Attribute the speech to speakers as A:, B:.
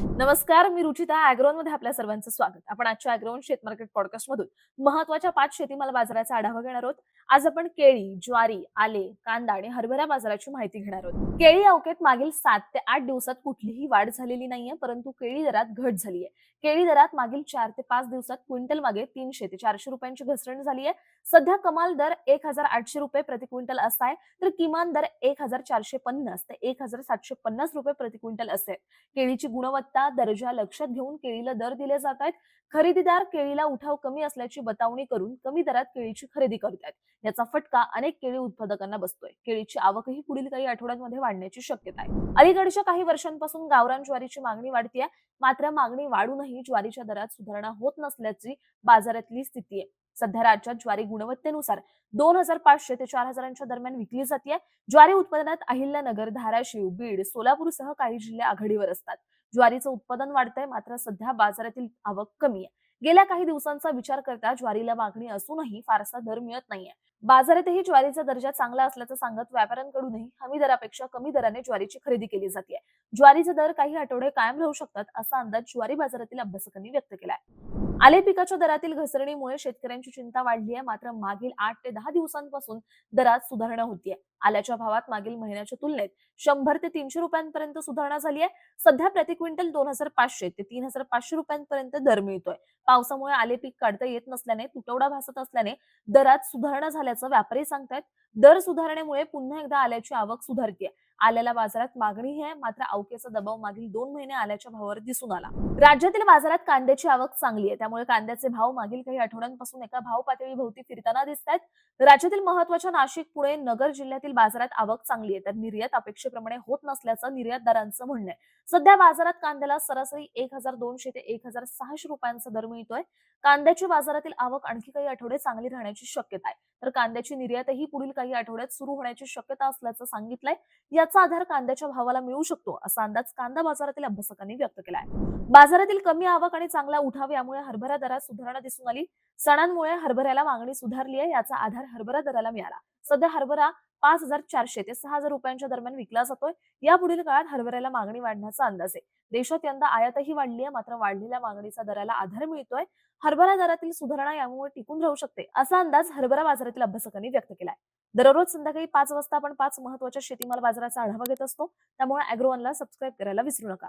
A: नमस्कार मी रुचिता अॅग्रोनमध्ये आपल्या सर्वांचं स्वागत. आपण आजच्या अॅग्रोन शेत मार्केट पॉडकास्ट मधून महत्त्वाच्या पाच शेतीमाल बाजाराचा आढावा घेणार आहोत. आज आपण केळी ज्वारी आले कांदा आणि हरभरा बाजाराची माहिती घेणार आहोत. केळी अवकेत मागील सात ते आठ दिवसात कुठलीही वाढ झालेली नाहीये परंतु केळी दरात घट झाली आहे केळी दरात मागील चार ते पाच दिवसात क्विंटल मागे तीनशे ते चारशे रुपयांची घसरण झाली आहे सध्या कमाल दर एक हजार आठशे रुपये प्रति क्विंटल असा आहे तर किमान दर एक हजार चारशे पन्नास ते एक हजार सातशे पन्नास रुपये प्रति क्विंटल असेल केळीची गुणवत्ता दर्जा लक्षात घेऊन केळीला दर दिले जात आहेत. खरेदीदार केळीला उठाव कमी असल्याची बतावणी करून कमी दरात केळीची खरेदी करत आहेत. याचा फटका अनेक केळी उत्पादकांना बसतोय. केळीची आवकही पुढील काही आठवड्यांमध्ये वाढण्याची शक्यता आहे. अलीकडच्या काही वर्षांपासून गावरान ज्वारीची मागणी वाढतीये. मात्र मागणी वाढूनही ज्वारीच्या दरात सुधारणा होत नसल्याची बाजारातली स्थिती आहे. सध्या राज्यात ज्वारी गुणवत्तेनुसार दोन हजार पाचशे ते चार हजारांच्या दरम्यान विकली जाते ज्वारी उत्पादनात अहिल्यानगर धाराशिव बीड सोलापूरसह काही जिल्हे आघाडीवर असतात. ज्वारीचं उत्पादन वाढतंय मात्र सध्या बाजारातील आवक कमी आहे. गेल्या काही दिवसांचा विचार करता ज्वारीला मागणी असूनही फारसा दर मिळत नाहीये. बाजारातही ज्वारीचा दर्जा चांगला असल्याचं सांगत व्यापाऱ्यांकडूनही हमी दरापेक्षा कमी दराने ज्वारीची खरेदी केली जाते ज्वारीचे दर काही आठवडे कायम राहू शकतात असा अंदाज ज्वारी बाजारातील अभ्यासकांनी व्यक्त केलाय. आले पिकाच्या दरातील घसरणीमुळे शेतकऱ्यांची चिंता वाढली आहे मात्र मागील आठ ते दहा दिवसांपासून दरात सुधारणा होतीये. आल्याच्या भावात मागील महिन्याच्या तुलनेत शंभर ते तीनशे रुपयांपर्यंत सुधारणा झाली आहे सध्या प्रति क्विंटल दोन हजार पाचशे ते तीन हजार पाचशे रुपयांपर्यंत दर मिळतोय. पावसामुळे आले पीक काढता येत नसल्याने तुटवडा भासत असल्याने दरात सुधारणा झाल्याचं व्यापारी सांगतायत. दर सुधारणेमुळे पुन्हा एकदा आल्याची आवक सुधारतीये. आल्याला बाजारात मागणी आहे. मात्र अवकेचा दबाव मागील दोन महिने आल्याच्या भावावर दिसून आला. राज्यातील बाजारात कांद्याची आवक चांगली आहे. त्यामुळे कांद्याचे भाव मागील काही आठवड्यांपासून एका भाव पातळी भोवती फिरताना दिसत आहेत. राज्यातील महत्त्वाच्या नाशिक पुणे नगर जिल्ह्यातील बाजारात आवक चांगली आहे. तर निर्यात अपेक्षेप्रमाणे होत नसल्याचं निर्यातदारांचं म्हणणं आहे. सध्या बाजारात कांद्याला सरासरी एक हजार दोनशे ते एक हजार सहाशे रुपयांचा दर मिळतोय. कांद्याची बाजारातील आवक आणखी काही आठवडे चांगली राहण्याची शक्यता आहे. तर कांद्याची निर्यातही पुढील काही आठवड्यात सुरू होण्याची शक्यता असल्याचं सांगितलंय. याचा आधार कांद्याच्या भावाला मिळू शकतो असा अंदाज कांदा बाजारातील अभ्यासकांनी व्यक्त केलाय. बाजारातील कमी आवक आणि चांगला उठाव यामुळे हरभरा दरात सुधारणा दिसून आली. सणांमुळे हरभऱ्याला मागणी सुधारली आहे याचा आधार हरभरा दराला मिळाला. सध्या हरभरा पाच हजार चारशे ते सहा हजार रुपयांच्या दरम्यान विकला जातोय. या पुढील काळात हरभऱ्याला मागणी वाढण्याचा अंदाज आहे. देशात यंदा आयातही वाढली आहे. मात्र वाढलेल्या मागणीचा दराला आधार मिळतोय. हरभरा दरातील सुधारणा यामुळे टिकून राहू शकते असा अंदाज हरभरा बाजारातील अभ्यासकांनी व्यक्त केलाय. दररोज संध्याकाळी पाच वाजता आपण पाच महत्त्वाच्या शेतीमाल बाजाराचा आढावा घेत असतो. त्यामुळे अॅग्रोवनला सबस्क्राईब करायला विसरू नका.